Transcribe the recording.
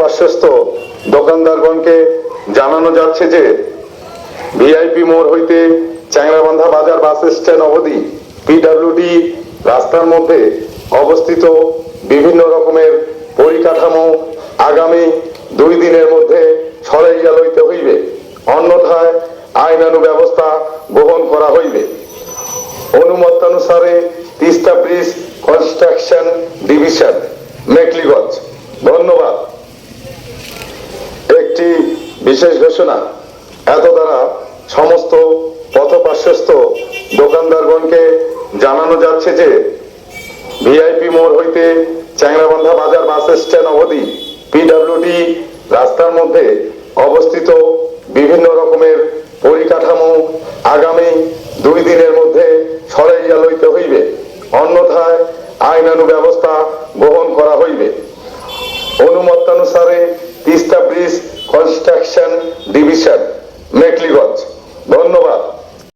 পার্শ্বস্থ দোকানদারগণকে জানানো যাচ্ছে যে ভিআইপি মোড় হইতে চ্যাংরাবান্ধা বাজার বাস স্ট্যান্ড অবধি পিডব্লিউডি রাস্তার মধ্যে অবস্থিত বিভিন্ন রকমের পরিকাঠামো আগামী দুই দিনের মধ্যে সরাইয়া লইতে হইবে। অন্যথায় আইনানু ব্যবস্থা গ্রহণ করা হইবে। অনুমতানুসারে Teesta bridge construction division Mekliganj ধন্যবাদ একটি বিশেষ ঘোষণা। এত দ্বারা সমস্ত পথপার্শ্বস্থ দোকানদারগণকে জানানো যাচ্ছে যে, ভিআইপি মোড় হইতে চ্যাংরাবান্ধা বাজার বাস স্ট্যান্ড অবধি পিডব্লিউডি রাস্তার মধ্যে অবস্থিত বিভিন্ন রকমের পরিকাঠামো আগামী দুই দিনের মধ্যে সরাইয়া লইতে হইবে। অন্যথায় আইনানু ব্যবস্থা গ্রহণ করা হইবে। অনুমতানুসারে Teesta bridge construction division Macaulay